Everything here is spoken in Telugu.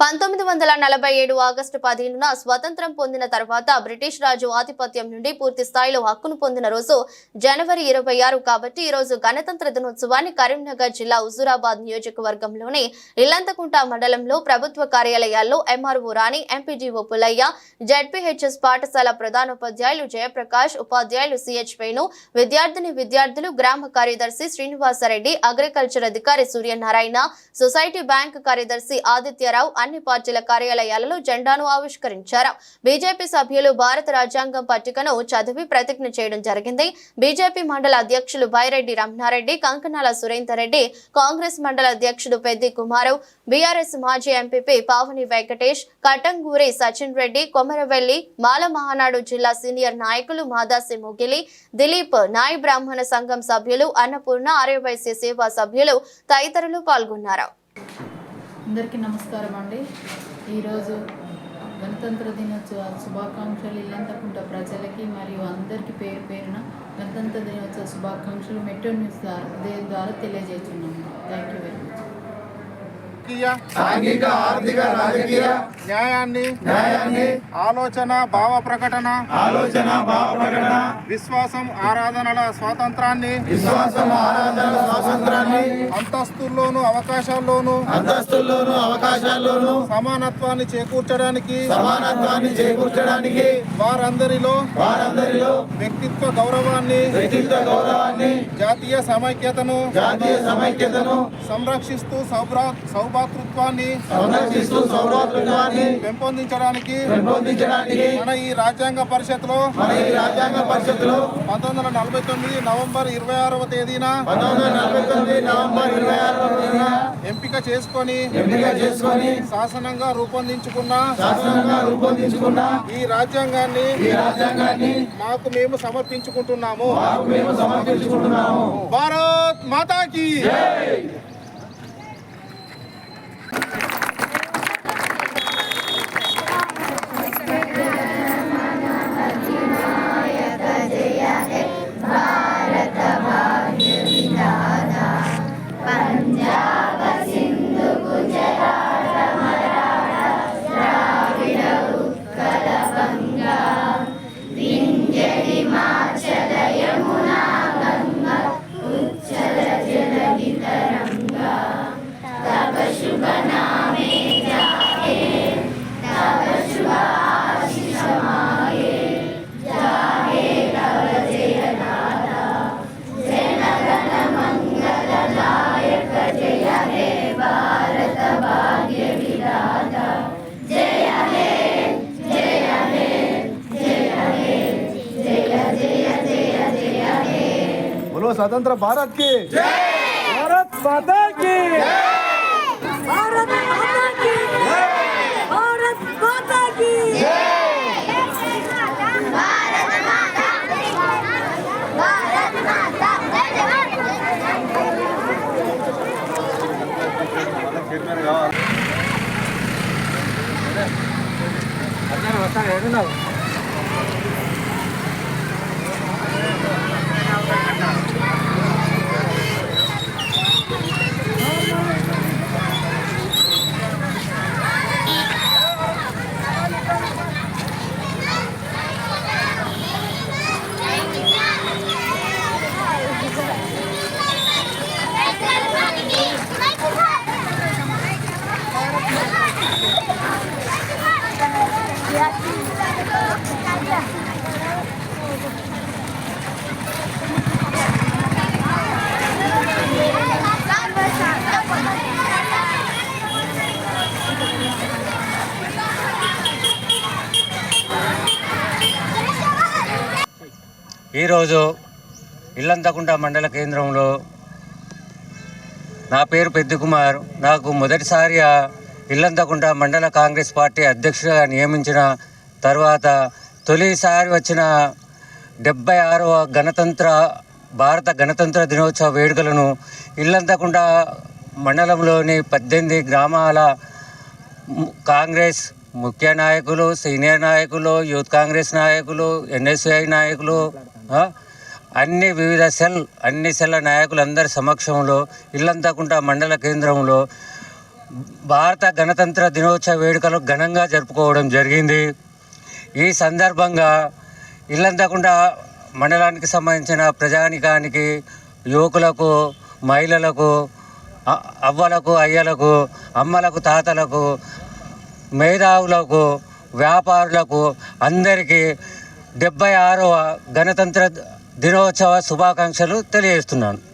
పంతొమ్మిది వందల నలభై ఏడు ఆగస్టు పదిహేనున స్వతంత్రం పొందిన తర్వాత బ్రిటిష్ రాజు ఆధిపత్యం నుండి పూర్తి స్థాయిలో హక్కును పొందిన రోజు జనవరి ఇరవై ఆరు కాబట్టి ఈ రోజు గణతంత్ర దినోత్సవాన్ని కరీంనగర్ జిల్లా హుజూరాబాద్ నియోజకవర్గంలోని ఇల్లంతకుంట మండలంలో ప్రభుత్వ కార్యాలయాల్లో MRO Rani MPDO Pullaiah ZPHS పాఠశాల ప్రధానోపాధ్యాయులు జయప్రకాష్ ఉపాధ్యాయులు సిహెచ్ వేణు విద్యార్థిని విద్యార్థులు గ్రామ కార్యదర్శి శ్రీనివాసరెడ్డి అగ్రికల్చర్ అధికారి సూర్యనారాయణ సొసైటీ బ్యాంక్ కార్యదర్శి ఆదిత్యరావు అన్ని పార్టీల కార్యాలయాలలో జెండాను ఆవిష్కరించారు. బీజేపీ సభ్యులు భారత రాజ్యాంగం పట్టికను చదివి ప్రతిజ్ఞ చేయడం జరిగింది. బీజేపీ మండల అధ్యక్షులు బైరెడ్డి రమణారెడ్డి కంకనాల సురేందర్ రెడ్డి కాంగ్రెస్ మండల అధ్యక్షుడు పెద్ది కుమారు బీఆర్ఎస్ మాజీ ఎంపీపీ పావని వెంకటేష్ కటంగూరి సచిన్ రెడ్డి కొమరవెల్లి మాల మహానాడు జిల్లా సీనియర్ నాయకులు మాదాసి ముగిలి దిలీప్ నాయ బ్రాహ్మణ సంఘం సభ్యులు అన్నపూర్ణ ఆర్యవైశ్య సేవా సభ్యులు తదితరులు పాల్గొన్నారు. అందరికీ నమస్కారం అండి. ఈరోజు గణతంత్ర దినోత్సవ శుభాకాంక్షలు ఇల్లంతకుంట ప్రజలకి మరియు అందరికీ పేరు పేరున గణతంత్ర దినోత్సవ శుభాకాంక్షలు మెట్రో న్యూస్ ద్వారా దేని ద్వారా తెలియజేస్తున్నాము. థ్యాంక్ యూ వెరీ మచ్ రాజకీయ సాంఘిక ఆర్థిక రాజకీయ న్యాయాన్ని న్యాయాన్ని ఆలోచన భావ ప్రకటన ఆలోచన భావ ప్రకటన విశ్వాసం ఆరాధనల స్వాతంత్రాన్ని విశ్వాసం ఆరాధన స్వాతంత్రాన్ని అంతస్తుల్లోను అవకాశాల్లోనూ అంతస్తుల్లోనూ అవకాశాల్లోనూ సమానత్వాన్ని చేకూర్చడానికి సమానత్వాన్ని చేకూర్చడానికి వారందరిలో వారందరిలో వ్యక్తిత్వ గౌరవాన్ని వ్యక్తిత్వ గౌరవాన్ని జాతీయ సమైక్యతను జాతీయ సమైక్యతను సంరక్షిస్తూ సౌభ్రా సౌభాతృత్వాన్ని సౌరాత్మత్వాన్ని పెంపొందించడానికి పెంపొందించడానికి మన ఈ రాజ్యాంగ పరిషత్లో మన ఈ రాజ్యాంగ పరిషత్తులో పంతొమ్మిది వందల నలభై తొమ్మిది నవంబర్ ఇరవై ఆరవ తేదీన పంతొమ్మిది వందల నలభై తొమ్మిది నవంబర్ ఇరవై ఆరవ తేదీన ఎంపిక చేసుకొని ఎంపిక చేసుకొని శాసనంగా రూపొందించుకున్న శాసనంగా రూపొందించుకున్న ఈ రాజ్యాంగాన్ని ఈ రాజ్యాంగాన్ని మాకు మేము సమర్పించుకుంటున్నాము. మాకు మేము సమర్పించుకుంటున్నాము. భారత్ మాతాకి बोलो स्वतंत्र भारत की। भारत माता की। भारत माता की। भारत माता की। भारत माता भारत माता ఈరోజు ఇల్లంతకుంట మండల కేంద్రంలో నా పేరు పెద్దికుమార్. నాకు మొదటిసారిగా ఇల్లంతకుంట మండల కాంగ్రెస్ పార్టీ అధ్యక్షుడిగా నియమించిన తర్వాత తొలిసారి వచ్చిన డెబ్బై ఆరవ గణతంత్ర భారత గణతంత్ర దినోత్సవ వేడుకలను ఇల్లంతకుంట మండలంలోని పద్దెనిమిది గ్రామాల కాంగ్రెస్ ముఖ్య నాయకులు సీనియర్ నాయకులు యూత్ కాంగ్రెస్ నాయకులు ఎన్ఎస్ఐ నాయకులు అన్ని వివిధ సెల్ అన్ని సెల్ల నాయకులందరి సమక్షంలో ఇల్లంతకుంట మండల కేంద్రంలో భారత గణతంత్ర దినోత్సవ వేడుకలు ఘనంగా జరుపుకోవడం జరిగింది. ఈ సందర్భంగా ఇల్లంతకుండా మండలానికి సంబంధించిన ప్రజానికానికి యువకులకు మహిళలకు అవ్వలకు అయ్యలకు అమ్మలకు తాతలకు మేధావులకు వ్యాపారులకు అందరికీ డెబ్బై ఆరవ గణతంత్ర దినోత్సవ శుభాకాంక్షలు తెలియజేస్తున్నాను.